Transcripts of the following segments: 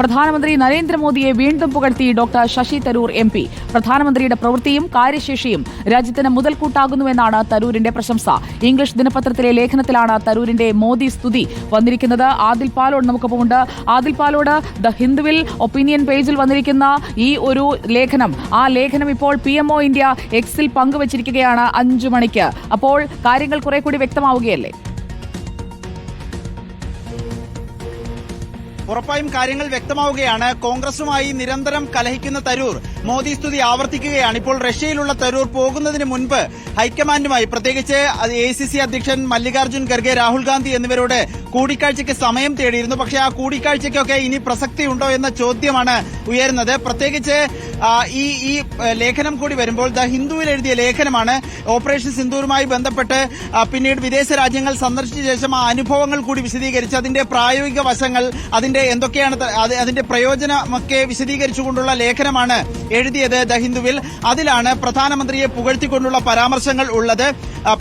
പ്രധാനമന്ത്രി നരേന്ദ്രമോദിയെ വീണ്ടും പുകഴ്ത്തി doctor Shashi Tharoor M P. പ്രധാനമന്ത്രിയുടെ പ്രവൃത്തിയും കാര്യശേഷിയും രാജ്യത്തിന് മുതൽക്കൂട്ടാകുന്നുവെന്നാണ് തരൂരിന്റെ പ്രശംസ. ഇംഗ്ലീഷ് ദിനപത്രത്തിലെ ലേഖനത്തിലാണ് തരൂരിന്റെ മോദി സ്തുതി വന്നിരിക്കുന്നത്. ആദിൽ പാലോട് നമുക്കൊപ്പമുണ്ട് ആദിൽ പാലോട് ദ ഹിന്ദുവിൽ ഒപ്പീനിയൻ പേജിൽ വന്നിരിക്കുന്ന ഈ ഒരു ലേഖനം. ആ ലേഖനം ഇപ്പോൾ പി ഇന്ത്യ എക്സിൽ പങ്കുവച്ചിരിക്കുകയാണ് അഞ്ചു മണിക്ക്. അപ്പോൾ കാര്യങ്ങൾ കുറെ കൂടി വ്യക്തമാവുകയല്ലേ? ഉറപ്പായും കാര്യങ്ങൾ വ്യക്തമാവുകയാണ്. കോൺഗ്രസുമായി നിരന്തരം കലഹിക്കുന്ന തരൂർ മോദി സ്തുതി ആവർത്തിക്കുകയാണ്. ഇപ്പോൾ റഷ്യയിലുള്ള തരൂർ പോകുന്നതിന് മുൻപ് ഹൈക്കമാൻഡുമായി പ്രത്യേകിച്ച് എ സി സി അധ്യക്ഷൻ മല്ലികാർജുൻ ഖർഗെ രാഹുൽ ഗാന്ധി എന്നിവരോട് കൂടിക്കാഴ്ചയ്ക്ക് സമയം തേടിയിരുന്നു. പക്ഷേ ആ കൂടിക്കാഴ്ചയ്ക്കൊക്കെ ഇനി പ്രസക്തിയുണ്ടോ എന്ന ചോദ്യമാണ് ഉയരുന്നത്. പ്രത്യേകിച്ച് ഈ ഈ ലേഖനം കൂടി വരുമ്പോൾ ദ ഹിന്ദുവിൽ എഴുതിയ ലേഖനമാണ് ഓപ്പറേഷൻ സിന്ദൂറുമായി ബന്ധപ്പെട്ട് പിന്നീട് വിദേശ രാജ്യങ്ങൾ സന്ദർശിച്ച ശേഷം ആ അനുഭവങ്ങൾ കൂടി വിശദീകരിച്ച് അതിന്റെ പ്രായോഗിക വശങ്ങൾ അതിന്റെ എന്തൊക്കെയാണ് അതിന്റെ പ്രയോജനമൊക്കെ വിശദീകരിച്ചുകൊണ്ടുള്ള ലേഖനമാണ് എഴുതിയത് ദ ഹിന്ദുവിൽ. അതിലാണ് പ്രധാനമന്ത്രിയെ പുകഴ്ത്തിക്കൊണ്ടുള്ള പരാമർശങ്ങൾ ഉള്ളത്.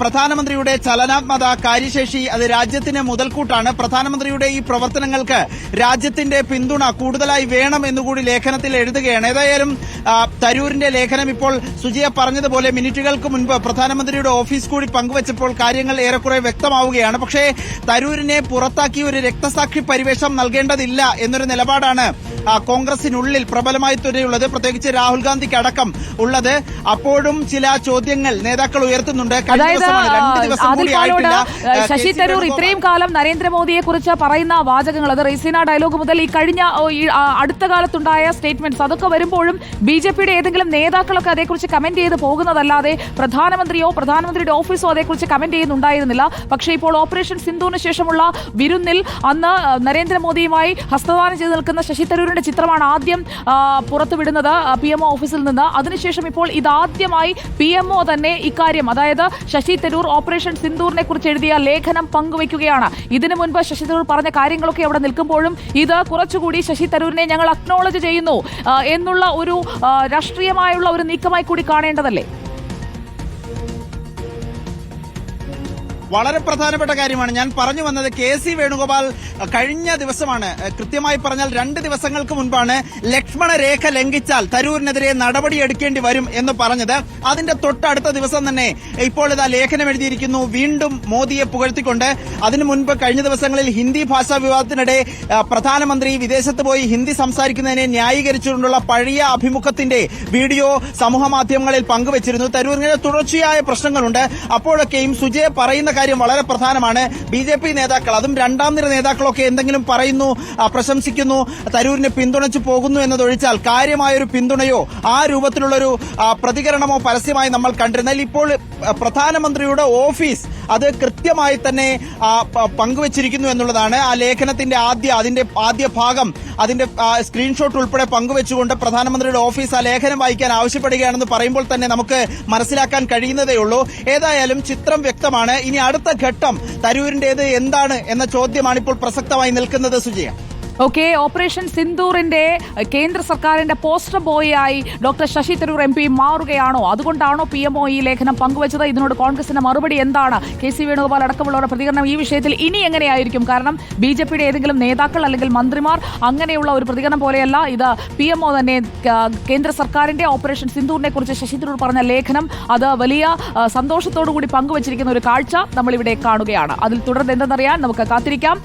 പ്രധാനമന്ത്രിയുടെ ചലനാത്മത കാര്യശേഷി അത് രാജ്യത്തിന് മുതൽക്കൂട്ടാണ്. പ്രധാനമന്ത്രിയുടെ ഈ പ്രവർത്തനങ്ങൾക്ക് രാജ്യത്തിന്റെ പിന്തുണ കൂടുതലായി വേണം എന്നുകൂടി ലേഖനത്തിൽ എഴുതുകയാണ്. ഏതായാലും തരൂരിന്റെ ലേഖനം ഇപ്പോൾ സുജിയ പറഞ്ഞതുപോലെ മിനിറ്റുകൾക്ക് മുൻപ് പ്രധാനമന്ത്രിയുടെ ഓഫീസ് കൂടി പങ്കുവച്ചപ്പോൾ കാര്യങ്ങൾ ഏറെക്കുറെ വ്യക്തമാവുകയാണ്. പക്ഷേ തരൂരിനെ പുറത്താക്കി ഒരു രക്തസാക്ഷി പരിവേഷം നൽകേണ്ടതില്ല. എന്നൊരു നിലപാടാണ് കോൺഗ്രസിനുള്ളിൽ പ്രബലമായി തുരയുള്ളത് പ്രത്യേകിച്ച് രാഹുൽ ഗാന്ധിക്ക് അടക്കം ഉള്ളത്. അപ്പോഴും ചില ചോദ്യങ്ങൾ നേതാക്കൾ ഉയർത്തുന്നുണ്ട്. ശശി തരൂർ ഇത്രയും കാലം നരേന്ദ്രമോദിയെ കുറിച്ച് പറയുന്ന വാചകങ്ങൾ അത് റെയ്സീന ഡയലോഗ് മുതൽ ഈ കഴിഞ്ഞ അടുത്ത കാലത്തുണ്ടായ സ്റ്റേറ്റ്മെന്റ്സ് അതൊക്കെ വരുമ്പോഴും ബി ജെ പിയുടെ ഏതെങ്കിലും നേതാക്കളൊക്കെ അതേക്കുറിച്ച് കമന്റ് ചെയ്ത് പോകുന്നതല്ലാതെ പ്രധാനമന്ത്രിയോ പ്രധാനമന്ത്രിയുടെ ഓഫീസോ അതേക്കുറിച്ച് കമന്റ് ചെയ്യുന്നുണ്ടായിരുന്നില്ല. പക്ഷേ ഇപ്പോൾ ഓപ്പറേഷൻ സിന്ധുവിന് ശേഷമുള്ള വിരുന്നിൽ അന്ന് ആ, നരേന്ദ്രമോദിയുമായി ഹസ്തദാനം ചെയ്ത് നിൽക്കുന്ന ശശി തരൂരിന്റെ ചിത്രമാണ് ആദ്യം പുറത്തുവിടുന്നത് പി എം ഓഫീസിൽ നിന്ന്. അതിനുശേഷം ഇപ്പോൾ ഇതാദ്യമായി പി എം തന്നെ ഇക്കാര്യം അതായത് ശശി തരൂർ ഓപ്പറേഷൻ സിന്ദൂറിനെ കുറിച്ച് എഴുതിയ ലേഖനം പങ്കുവയ്ക്കുകയാണ്. ഇതിനു മുൻപ് ശശി തരൂർ പറഞ്ഞ കാര്യങ്ങളൊക്കെ അവിടെ നിൽക്കുമ്പോഴും ഇത് കുറച്ചുകൂടി ശശി തരൂരിനെ ഞങ്ങൾ അക്നോളജ് ചെയ്യുന്നു എന്നുള്ള ഒരു രാഷ്ട്രീയമായുള്ള ഒരു നീക്കമായി കൂടി കാണേണ്ടതല്ലേ? വളരെ പ്രധാനപ്പെട്ട കാര്യമാണ്. ഞാൻ പറഞ്ഞു വന്നത് കെ സി വേണുഗോപാൽ കഴിഞ്ഞ ദിവസമാണ്. കൃത്യമായി പറഞ്ഞാൽ രണ്ട് ദിവസങ്ങൾക്ക് മുൻപാണ് ലക്ഷ്മണ രേഖ ലംഘിച്ചാൽ തരൂരിനെതിരെ നടപടിയെടുക്കേണ്ടി വരും എന്ന് പറഞ്ഞത്. അതിന്റെ തൊട്ടടുത്ത ദിവസം തന്നെ ഇപ്പോൾ ഇതാ ലേഖനം എഴുതിയിരിക്കുന്നു. വീണ്ടും മോദിയെ പുകഴ്ത്തിക്കൊണ്ട് അതിനു മുൻപ് കഴിഞ്ഞ ദിവസങ്ങളിൽ ഹിന്ദി ഭാഷാ വിവാദത്തിനിടെ പ്രധാനമന്ത്രി വിദേശത്ത് പോയി ഹിന്ദി സംസാരിക്കുന്നതിനെ ന്യായീകരിച്ചുകൊണ്ടുള്ള പഴയ അഭിമുഖത്തിന്റെ വീഡിയോ സമൂഹ മാധ്യമങ്ങളിൽ പങ്കുവച്ചിരുന്നു. തരൂരിന് തുടർച്ചയായ പ്രശ്നങ്ങളുണ്ട്. അപ്പോഴൊക്കെയും സുജയ പറയുന്ന കാര്യം വളരെ പ്രധാനമാണ്. ബി ജെ പി നേതാക്കൾ അതും രണ്ടാം നിര നേതാക്കളൊക്കെ എന്തെങ്കിലും പറയുന്നു പ്രശംസിക്കുന്നു തരൂരിനെ പിന്തുണച്ചു പോകുന്നു എന്നതൊഴിച്ചാൽ കാര്യമായൊരു പിന്തുണയോ ആ രൂപത്തിലുള്ള ഒരു പ്രതികരണമോ പരസ്യമായി നമ്മൾ കണ്ടിരുന്നാൽ ഇപ്പോൾ പ്രധാനമന്ത്രിയുടെ ഓഫീസ് അത് കൃത്യമായി തന്നെ പങ്കുവച്ചിരിക്കുന്നു എന്നുള്ളതാണ്. ആ ലേഖനത്തിന്റെ ആദ്യ അതിന്റെ ആദ്യ ഭാഗം അതിന്റെ സ്ക്രീൻഷോട്ട് ഉൾപ്പെടെ പങ്കുവെച്ചുകൊണ്ട് പ്രധാനമന്ത്രിയുടെ ഓഫീസ് ആ ലേഖനം വായിക്കാൻ ആവശ്യപ്പെടുകയാണെന്ന് പറയുമ്പോൾ തന്നെ നമുക്ക് മനസ്സിലാക്കാൻ കഴിയുന്നതേ ഉള്ളൂ. ഏതായാലും ചിത്രം വ്യക്തമാണ്. ഇനി അടുത്ത ഘട്ടം തരൂരിന്റേത് എന്താണ് എന്ന ചോദ്യമാണ് ഇപ്പോൾ പ്രസക്തമായി നിൽക്കുന്നത് സുജയ. ഓക്കെ ഓപ്പറേഷൻ സിന്ദൂറിന്റെ കേന്ദ്ര സർക്കാരിന്റെ poster ബോയായി doctor Shashi Tharoor M P മാറുകയാണോ? അതുകൊണ്ടാണോ പി എം ഒ ഈ ലേഖനം പങ്കുവച്ചത്? ഇതിനോട് കോൺഗ്രസിന്റെ മറുപടി എന്താണ്? കെ സി വേണുഗോപാൽ അടക്കമുള്ളവരുടെ പ്രതികരണം ഈ വിഷയത്തിൽ ഇനി എങ്ങനെയായിരിക്കും? കാരണം ബി ജെ പിയുടെ ഏതെങ്കിലും നേതാക്കൾ അല്ലെങ്കിൽ മന്ത്രിമാർ അങ്ങനെയുള്ള ഒരു പ്രതികരണം പോലെയല്ല. ഇത് പി എം ഒ തന്നെ കേന്ദ്ര സർക്കാരിന്റെ ഓപ്പറേഷൻ സിന്ദൂറിനെ കുറിച്ച് ശശി തരൂർ പറഞ്ഞ ലേഖനം. അത് വലിയ സന്തോഷത്തോടു കൂടി പങ്കുവച്ചിരിക്കുന്ന ഒരു കാഴ്ച നമ്മളിവിടെ കാണുകയാണ്. അതിൽ തുടർന്ന് എന്തെന്നറിയാൻ നമുക്ക് കാത്തിരിക്കാം.